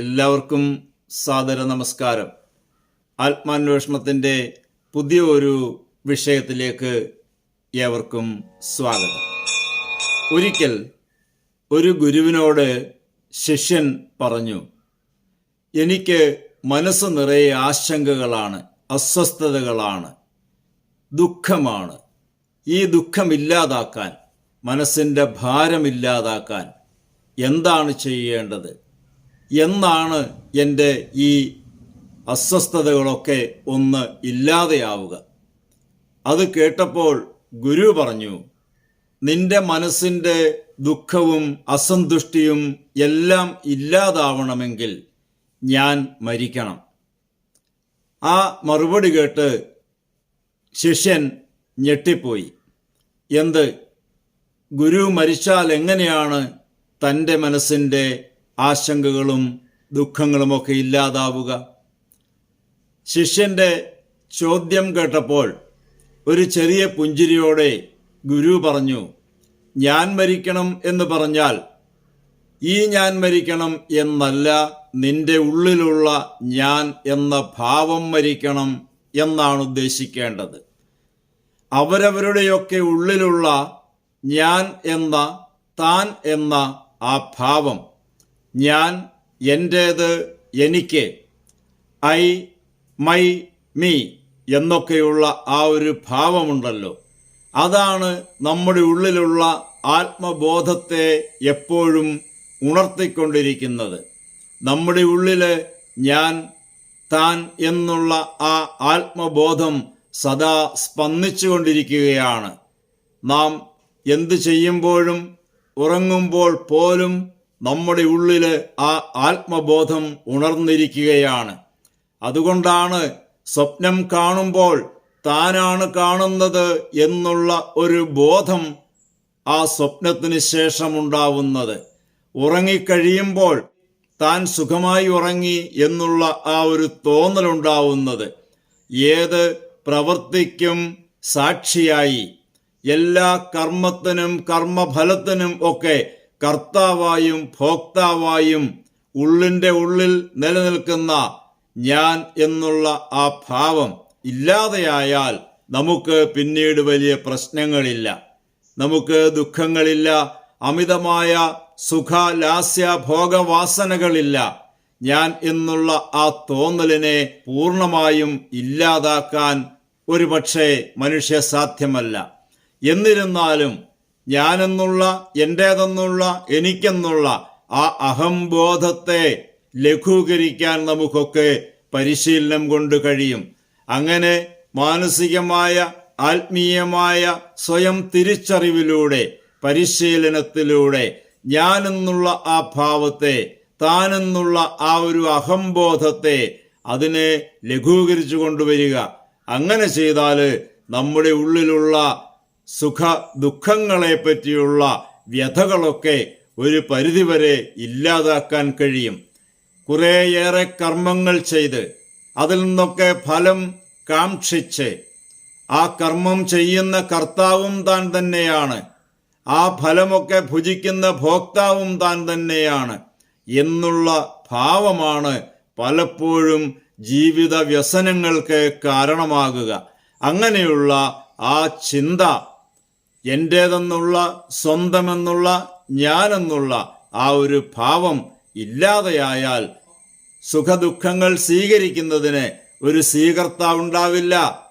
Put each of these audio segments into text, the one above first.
എല്ലാവർക്കും സാദര നമസ്കാരം. ആത്മാന്വേഷണത്തിന്റെ പുതിയ ഒരു വിഷയത്തിലേക്ക് ഏവർക്കും സ്വാഗതം. ഒരിക്കൽ ഒരു ഗുരുവിനോട് ശിഷ്യൻ പറഞ്ഞു എനിക്ക് മനസ്സ് നിറയെ ആശങ്കകളാണ് അസ്വസ്ഥതകളാണ് ദുഃഖമാണ്. ഈ ദുഃഖമില്ലാതാക്കാൻ മനസ്സിന്റെ ഭാരമില്ലാതാക്കാൻ എന്താണ് ചെയ്യേണ്ടത്? എന്നാണ് എന്റെ ഈ അസ്വസ്ഥതകളൊക്കെ ഒന്ന് ഇല്ലാതെയാവുക. അത് കേട്ടപ്പോൾ ഗുരു പറഞ്ഞു നിന്റെ മനസ്സിന്റെ ദുഃഖവും അസന്തുഷ്ടിയും എല്ലാം ഇല്ലാതാവണമെങ്കിൽ ഞാൻ മരിക്കണം. ആ മറുപടി കേട്ട് ശിഷ്യൻ ഞെട്ടിപ്പോയി. എന്ത്? ഗുരു മരിച്ചാൽ എങ്ങനെയാണ് തന്റെ മനസ്സിന്റെ ആശങ്കകളും ദുഃഖങ്ങളുമൊക്കെ ഇല്ലാതാവുക. ശിഷ്യന്റെ ചോദ്യം കേട്ടപ്പോൾ ഒരു ചെറിയ പുഞ്ചിരിയോടെ ഗുരു പറഞ്ഞു ഞാൻ മരിക്കണം എന്ന് പറഞ്ഞാൽ ഈ ഞാൻ മരിക്കണം എന്നല്ല നിന്റെ ഉള്ളിലുള്ള ഞാൻ എന്ന ഭാവം മരിക്കണം എന്നാണ് ഉദ്ദേശിക്കേണ്ടത്. അവരവരുടെയൊക്കെ ഉള്ളിലുള്ള ഞാൻ എന്ന താൻ എന്ന ആ ഭാവം ഞാൻ എന്റേത് എനിക്ക്. ഐ മൈ മീ എന്നൊക്കെയുള്ള ആ ഒരു ഭാവമുണ്ടല്ലോ. അതാണ് നമ്മുടെ ഉള്ളിലുള്ള ആത്മബോധത്തെ എപ്പോഴും ഉണർത്തിക്കൊണ്ടിരിക്കുന്നത്. നമ്മുടെ ഉള്ളിൽ ഞാൻ താൻ എന്നുള്ള ആ ആത്മബോധം സദാ സ്പന്ദിച്ചുകൊണ്ടിരിക്കുകയാണ്. നാം എന്തു ചെയ്യുമ്പോഴും ഉറങ്ങുമ്പോൾ പോലും നമ്മുടെ ഉള്ളിൽ ആ ആത്മബോധം ഉണർന്നിരിക്കുകയാണ്. അതുകൊണ്ടാണ് സ്വപ്നം കാണുമ്പോൾ താനാണ് കാണുന്നത് എന്നുള്ള ഒരു ബോധം ആ സ്വപ്നത്തിന് ശേഷമുണ്ടാവുന്നത്. ഉറങ്ങിക്കഴിയുമ്പോൾ താൻ സുഖമായി ഉറങ്ങി എന്നുള്ള ആ ഒരു തോന്നലുണ്ടാവുന്നത്. ഏത് പ്രവൃത്തിക്കും സാക്ഷിയായി. എല്ലാ കർമ്മത്തിനും കർമ്മഫലത്തിനും ഒക്കെ കർത്താവായും ഭോക്താവായും ഉള്ളിന്റെ ഉള്ളിൽ നിലനിൽക്കുന്ന ഞാൻ എന്നുള്ള ആ ഭാവം ഇല്ലാതെയായാൽ നമുക്ക് പിന്നീട് വലിയ പ്രശ്നങ്ങളില്ല. നമുക്ക് ദുഃഖങ്ങളില്ല അമിതമായ സുഖ ലാസ്യ ഭോഗവാസനകളില്ല. ഞാൻ എന്നുള്ള ആ തോന്നലിനെ പൂർണമായും ഇല്ലാതാക്കാൻ ഒരുപക്ഷെ മനുഷ്യ സാധ്യമല്ല. എന്നിരുന്നാലും ഞാനെന്നുള്ള എന്റേതെന്നുള്ള എനിക്കെന്നുള്ള ആ അഹംബോധത്തെ ലഘൂകരിക്കാൻ നമുക്കൊക്കെ പരിശീലനം കൊണ്ട് കഴിയും. അങ്ങനെ മാനസികമായ ആത്മീയമായ സ്വയം തിരിച്ചറിവിലൂടെ പരിശീലനത്തിലൂടെ ഞാനെന്നുള്ള ആ ഭാവത്തെ താനെന്നുള്ള ആ ഒരു അഹംബോധത്തെ അതിനെ ലഘൂകരിച്ചു കൊണ്ടുവരിക. അങ്ങനെ ചെയ്താൽ നമ്മുടെ ഉള്ളിലുള്ള സുഖ ദുഃഖങ്ങളെ പറ്റിയുള്ള വ്യഥകളൊക്കെ ഒരു പരിധിവരെ ഇല്ലാതാക്കാൻ കഴിയും. കുറേയേറെ കർമ്മങ്ങൾ ചെയ്ത് അതിൽ നിന്നൊക്കെ ഫലം കാക്ഷിച്ച് ആ കർമ്മം ചെയ്യുന്ന കർത്താവും താൻ തന്നെയാണ്. ആ ഫലമൊക്കെ ഭുജിക്കുന്ന ഭോക്താവും താൻ തന്നെയാണ് എന്നുള്ള ഭാവമാണ് പലപ്പോഴും ജീവിത വ്യസനങ്ങൾക്ക് കാരണമാകുക. അങ്ങനെയുള്ള ആ ചിന്ത എന്റേതെന്നുള്ള സ്വന്തമെന്നുള്ള ഞാനെന്നുള്ള ആ ഒരു ഭാവം ഇല്ലാതെയായാൽ സുഖദുഃഖങ്ങൾ സ്വീകരിക്കുന്നതിന് ഒരു സ്വീകർത്താവുണ്ടാവില്ല.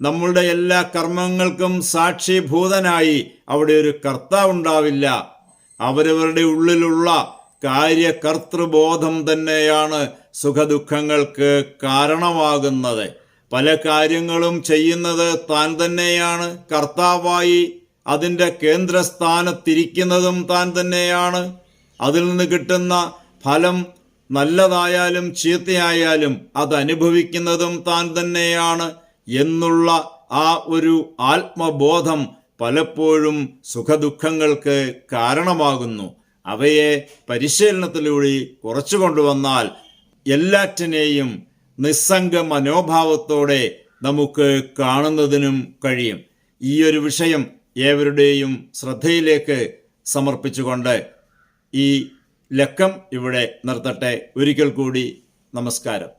നമ്മളുടെ എല്ലാ കർമ്മങ്ങൾക്കും സാക്ഷിഭൂതനായി അവിടെ ഒരു കർത്താവുണ്ടാവില്ല. അവരവരുടെ ഉള്ളിലുള്ള കാര്യകർത്തൃബോധം തന്നെയാണ് സുഖദുഃഖങ്ങൾക്ക് കാരണമാകുന്നത്. പല കാര്യങ്ങളും ചെയ്യുന്നത് താൻ തന്നെയാണ് കർത്താവായി അതിന്റെ കേന്ദ്രസ്ഥാനത്തിരിക്കുന്നതും താൻ തന്നെയാണ്. അതിൽ നിന്ന് കിട്ടുന്ന ഫലം നല്ലതായാലും ചീത്തയായാലും അതനുഭവിക്കുന്നതും താൻ തന്നെയാണ് എന്നുള്ള ആ ഒരു ആത്മബോധം പലപ്പോഴും സുഖദുഃഖങ്ങൾക്ക് കാരണമാകുന്നു. അവയെ പരിശീലനത്തിലൂടെ കുറച്ചു കൊണ്ടുവന്നാൽ എല്ലാറ്റിനെയും നിസ്സംഗ മനോഭാവത്തോടെ നമുക്ക് കാണുന്നതിനും കഴിയും. ഈ ഒരു വിഷയം ഏവരുടെയും ശ്രദ്ധയിലേക്ക് സമർപ്പിച്ചുകൊണ്ട് ഈ ലക്കം ഇവിടെ നിർത്തട്ടെ. ഒരിക്കൽ കൂടി നമസ്കാരം.